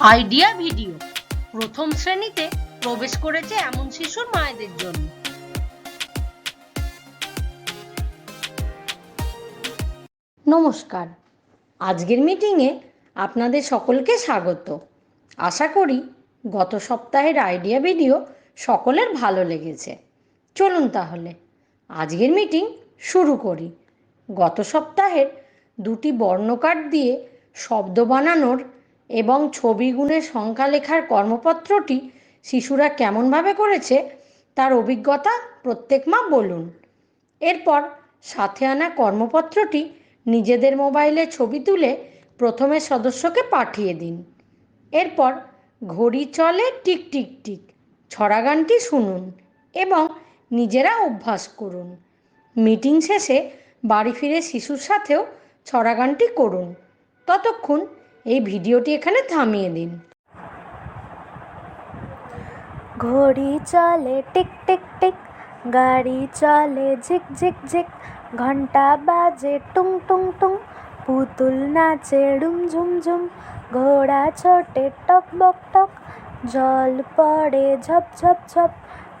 Idea video. প্রথম শ্রেণীতে প্রবেশ করেছে এমন শিশুর মায়েদের জন্য। নমস্কার। আজকের মিটিংয়ে আপনাদের সকলকে স্বাগত। আশা করি গত সপ্তাহের আইডিয়া ভিডিও সকলের ভালো লেগেছে। চলুন তাহলে, আজকের মিটিং শুরু করি। গত সপ্তাহের দুটি বর্ণকার্ড দিয়ে শব্দ বানানোর এবং ছবি গুণের সংখ্যা লেখার কর্মপত্রটি শিশুরা কেমনভাবে করেছে তার অভিজ্ঞতা প্রত্যেক মা বলুন। এরপর সাথে আনা কর্মপত্রটি নিজেদের মোবাইলে ছবি তুলে প্রথমে সদস্যকে পাঠিয়ে দিন। এরপর ঘড়ি চলে টিক টিক টিক, ছড়া গানটি শুনুন এবং নিজেরা অভ্যাস করুন। মিটিং শেষে বাড়ি ফিরে শিশুর সাথেও ছড়া গানটি করুন। ততক্ষণ এই ভিডিওটি এখানে থামিয়ে দিন। ঘড়ি চলে, টিক টিক টিক। গাড়ি চলে, ঝিক ঝিক ঝিক। ঘণ্টা বাজে, টুং টুং টুং। পুতুল নাচে ডুম ঝুম ঝুম। ঘোড়া ছোটে, টক, বক, টক। জল পড়ে, ঝপ ঝপ ঝপ।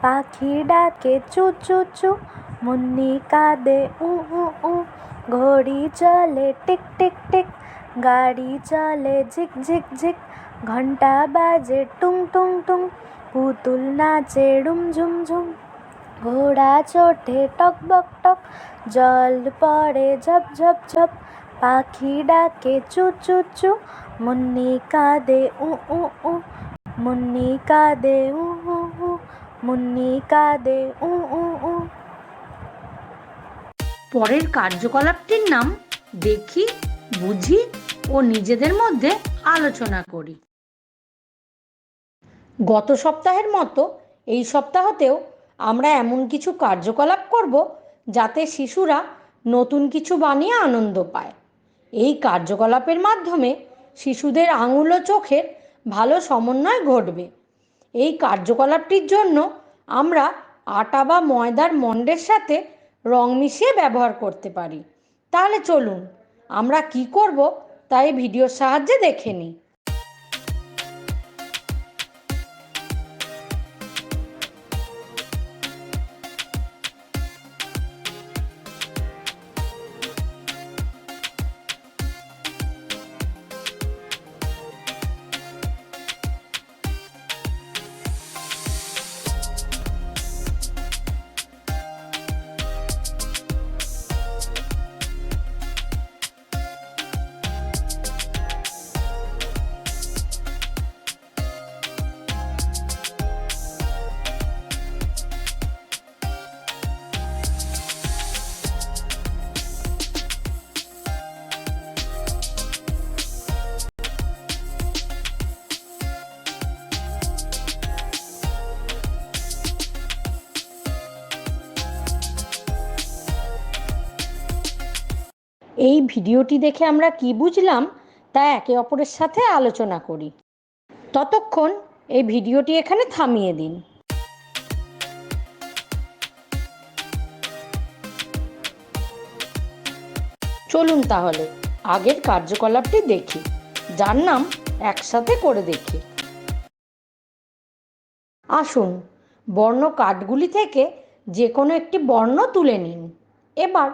পাখি ডাকে, চু চু চু। মুন্নি কাঁদে, উ উ উ। ঘড়ি চলে, টিক টিক টিক। গাড়ি চলে, ঝিক ঝিক ঝিক। ঘণ্টা বাজে, টুং টুং টুং। পুতুল নাচে ডুম ঝুম ঝুম। ঘোড়া চোটে, টক, বক, টক। জল পড়ে, ঝপ ঝপ ঝপ। পাখি ডাকে, চু চু চু। মুন্নি কাঁদে, উ উ উ। মুন্নি কাঁদে, উ উ উ। মুন্নি কাঁদে, উ উ উ। পরের কার্যকলাপটির নাম দেখি, বুঝি ও নিজেদের মধ্যে আলোচনা করি। গত সপ্তাহের মতো এই সপ্তাহতেও আমরা এমন কিছু কার্যকলাপ করব যাতে শিশুরা নতুন কিছু বানিয়ে আনন্দ পায়। এই কার্যকলাপের মাধ্যমে শিশুদের আঙুল ও চোখের ভালো সমন্বয় ঘটবে। এই কার্যকলাপটির জন্য আমরা আটা বা ময়দার মণ্ডের সাথে রং মিশিয়ে ব্যবহার করতে পারি। তাহলে চলুন, আমরা কি করব তাই ভিডিওর সাহায্যে দেখে নিই। এই ভিডিওটি দেখে আমরা কি বুঝলাম তা একে অপরের সাথে আলোচনা করি। ততক্ষণ এই ভিডিওটি এখানে থামিয়ে দিন। চলুন তাহলে আগের কার্যকলাপটি দেখি, যার নাম একসাথে করে দেখি। আসুন, বর্ণ কার্ডগুলি থেকে যে কোনো একটি বর্ণ তুলে নিন। এবার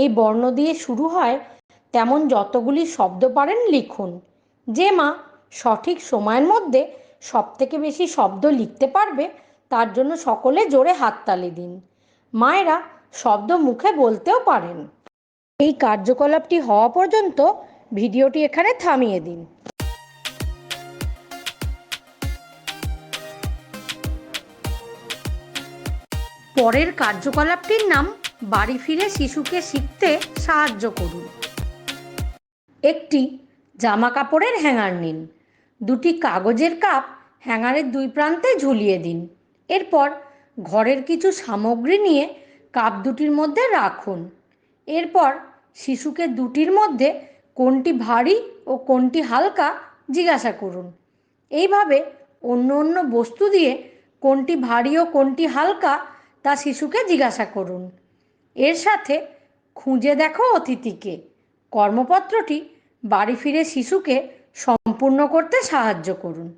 এই বর্ণ দিয়ে শুরু হয়, তেমন যতগুলি শব্দ পারেন লিখুন। যে মা সঠিক সময়ের মধ্যে সবথেকে বেশি শব্দ লিখতে পারবে, তার জন্য সকলে জোরে হাততালি দিন। মায়েরা শব্দ মুখে বলতেও পারেন। এই কার্যকলাপটি হওয়া পর্যন্ত ভিডিওটি এখানে থামিয়ে দিন। পরের কার্যকলাপটির নাম বাড়ি ফিরে শিশুকে শিখতে সাহায্য করুন। একটি জামা কাপড়ের হ্যাঙ্গার নিন। দুটি কাগজের কাপ হ্যাঙ্গারের দুই প্রান্তে ঝুলিয়ে দিন। এরপর ঘরের কিছু সামগ্রী নিয়ে কাপ দুটির মধ্যে রাখুন। এরপর শিশুকে দুটির মধ্যে কোনটি ভারী ও কোনটি হালকা জিজ্ঞাসা করুন। এইভাবে অন্য অন্য বস্তু দিয়ে কোনটি ভারী ও কোনটি হালকা তা শিশুকে জিজ্ঞাসা করুন। এর সাথে খুঁজে দেখো অতিথিকে। কর্মপত্রটি বাড়ি ফিরে শিশুকে সম্পূর্ণ করতে সাহায্য করুন।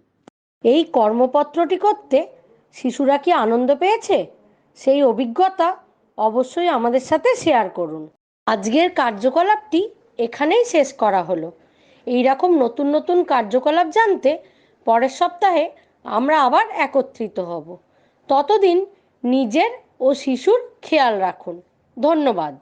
এই কর্মপত্রটি করতে শিশুরা কি আনন্দ পেয়েছে? সেই অভিজ্ঞতা অবশ্যই আমাদের সাথে শেয়ার করুন। আজকের কার্যকলাপটি এখানেই শেষ করা হলো। এই রকম নতুন নতুন কার্যকলাপ জানতে পরের সপ্তাহে আমরা আবার একত্রিত হব। ততদিন নিজের ও শিশুর খেয়াল রাখুন। ধন্যবাদ।